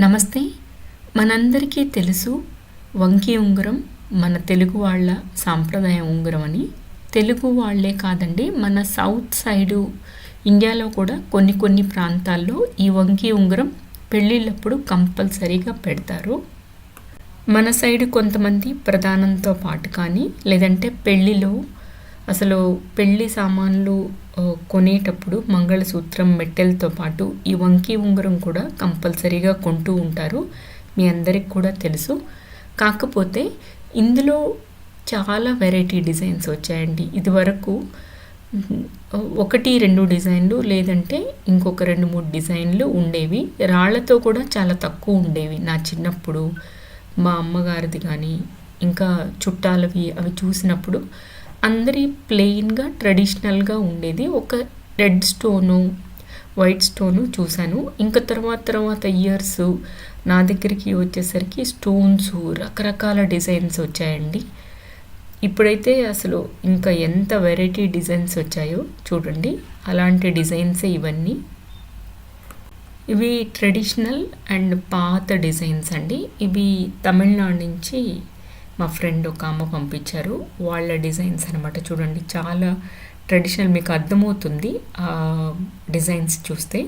నమస్తే. మనందరికీ తెలుసు వంకి ఉంగరం మన తెలుగు వాళ్ళ సాంప్రదాయ ఉంగరం అని. తెలుగు వాళ్ళే కాదండి మన సౌత్ సైడు ఇండియాలో కూడా కొన్ని కొన్ని ప్రాంతాల్లో ఈ వంకి ఉంగరం పెళ్ళిళ్ళప్పుడు కంపల్సరీగా పెడతారు. మన సైడ్ కొంతమంది ప్రధానంతో పాటు కానీ లేదంటే పెళ్ళిలో అసలు పెళ్ళి సామాన్లు కొనేటప్పుడు మంగళసూత్రం మెట్టెలతో పాటు ఈ వంకి ఉంగరం కూడా కంపల్సరీగా కొంటూ ఉంటారు. మీ అందరికి కూడా తెలుసు. కాకపోతే ఇందులో చాలా వెరైటీ డిజైన్స్ వచ్చాయండి. ఇదివరకు ఒకటి రెండు డిజైన్లు లేదంటే ఇంకొక రెండు మూడు డిజైన్లు ఉండేవి. రాళ్ళతో కూడా చాలా తక్కువ ఉండేవి. నా చిన్నప్పుడు మా అమ్మగారిది కానీ ఇంకా చుట్టాలవి అవి చూసినప్పుడు అందరి ప్లెయిన్గా ట్రెడిషనల్గా ఉండేది. ఒక రెడ్ స్టోను వైట్ స్టోను చూశాను. ఇంకా తర్వాత తర్వాత ఇయర్స్ నా దగ్గరికి వచ్చేసరికి స్టోన్స్ రకరకాల డిజైన్స్ వచ్చాయండి. ఇప్పుడైతే అసలు ఇంకా ఎంత వెరైటీ డిజైన్స్ వచ్చాయో చూడండి. అలాంటి డిజైన్సే ఇవన్నీ. ఇవి ట్రెడిషనల్ అండ్ పాత డిజైన్స్ అండి. ఇవి తమిళనాడు నుంచి మా ఫ్రెండ్ ఒక అమ్మ పంపించారు. వాళ్ళ డిజైన్స్ అనమాట చూడండి. చాలా ట్రెడిషనల్ మీకు అర్థమవుతుంది ఆ డిజైన్స్ చూస్తే.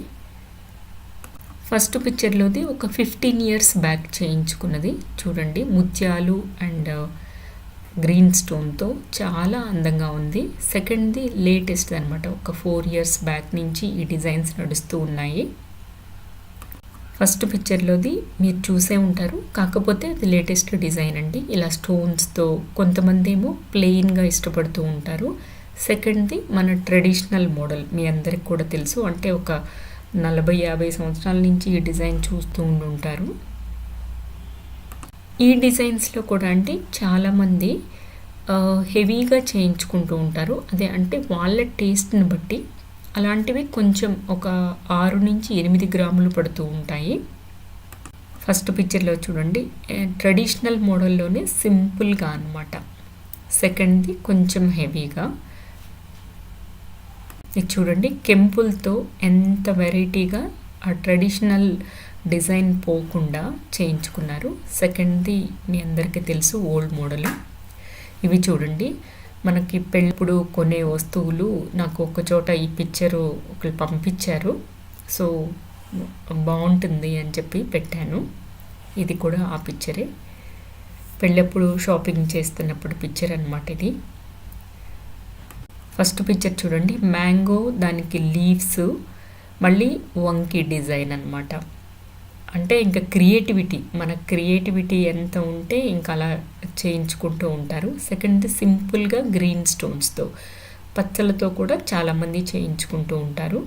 ఫస్ట్ పిక్చర్లోది ఒక ఫిఫ్టీన్ ఇయర్స్ బ్యాక్ చేయించుకున్నది. చూడండి. ముత్యాలు అండ్ uh, గ్రీన్ స్టోన్తో చాలా అందంగా ఉంది. సెకండ్ది లేటెస్ట్ అనమాట ఒక ఫోర్ ఇయర్స్ బ్యాక్ నుంచి ఈ డిజైన్స్ నడుస్తూ ఉన్నాయి. ఫస్ట్ పిక్చర్లోది మీరు చూసే ఉంటారు. కాకపోతే అది లేటెస్ట్ డిజైన్ అండి. ఇలా స్టోన్స్తో కొంతమంది ఏమో ప్లెయిన్గా ఇష్టపడుతూ ఉంటారు. సెకండ్ది మన ట్రెడిషనల్ మోడల్ మీ అందరికి కూడా తెలుసు. అంటే ఒక నలభై యాభై సంవత్సరాల నుంచి ఈ డిజైన్ చూస్తూ ఉండి ఉంటారు. ఈ డిజైన్స్లో కూడా అంటే చాలామంది హెవీగా చేయించుకుంటూ ఉంటారు. అదే అంటే వాళ్ళ టేస్ట్ని బట్టి అలాంటివి కొంచెం ఒక ఆరు నుంచి ఎనిమిది గ్రాములు పడుతూ ఉంటాయి. ఫస్ట్ పిక్చర్లో చూడండి. ట్రెడిషనల్ మోడల్లోనే సింపుల్గా అనమాట సెకండ్ది కొంచెం హెవీగా. ఇది చూడండి. కెంపుల్తో ఎంత వెరైటీగా ఆ ట్రెడిషనల్ డిజైన్ పోకుండా చేయించుకున్నారు. సెకండ్ది మీ అందరికీ తెలుసు ఓల్డ్ మోడల్. ఇవి చూడండి. మనకి పెళ్ళిప్పుడు కొనే వస్తువులు నాకు ఒక చోట ఈ పిక్చరు ఒకరు పంపించారు. సో బాగుంటుంది అని చెప్పి పెట్టాను. ఇది కూడా ఆ పిక్చరే. పెళ్ళప్పుడు షాపింగ్ చేస్తున్నప్పుడు పిక్చర్ అనమాట ఇది. ఫస్ట్ పిక్చర్ చూడండి. మ్యాంగో దానికి లీవ్స్ మళ్ళీ వంకీ డిజైన్ అనమాట అంటే ఇంకా క్రియేటివిటీ మన క్రియేటివిటీ ఎంత ఉంటే ఇంకా అలా చేయించుకుంటూ ఉంటారు. సెకండ్ సింపుల్గా గ్రీన్ స్టోన్స్తో పచ్చలతో కూడా చాలామంది చేయించుకుంటూ ఉంటారు.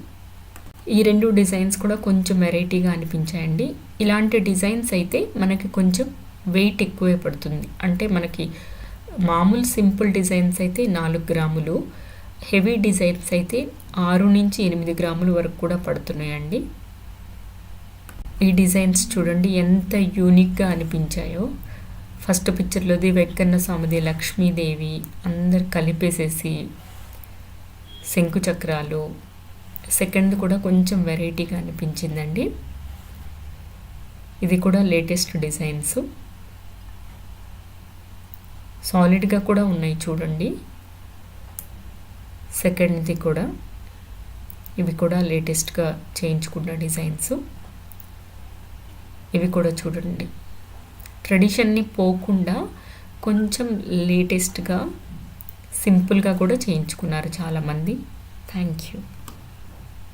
ఈ రెండు డిజైన్స్ కూడా కొంచెం వెరైటీగా అనిపించాయండి. ఇలాంటి డిజైన్స్ అయితే మనకి కొంచెం వెయిట్ ఎక్కువే పడుతుంది. అంటే మనకి మామూలు సింపుల్ డిజైన్స్ అయితే నాలుగు గ్రాములు హెవీ డిజైన్స్ అయితే ఆరు నుంచి ఎనిమిది గ్రాముల వరకు కూడా పడుతున్నాయండి. ఈ డిజైన్స్ చూడండి ఎంత యూనిక్గా అనిపించాయో. ఫస్ట్ పిక్చర్లోది వెంకన్న స్వామిది లక్ష్మీదేవి అందరు కలిపేసేసి శంకు చక్రాలు. సెకండ్ కూడా కొంచెం వెరైటీగా అనిపించిందండి. ఇది కూడా లేటెస్ట్ డిజైన్స్. సాలిడ్గా కూడా ఉన్నాయి చూడండి. సెకండ్ది కూడా ఇవి కూడా లేటెస్ట్గా చేయించుకున్న డిజైన్స్. ఇవి కూడా చూడండి. ట్రెడిషన్ని పోకుండా కొంచెం లేటెస్ట్గా సింపుల్గా కూడా చేయించుకున్నారు చాలామంది. Thank you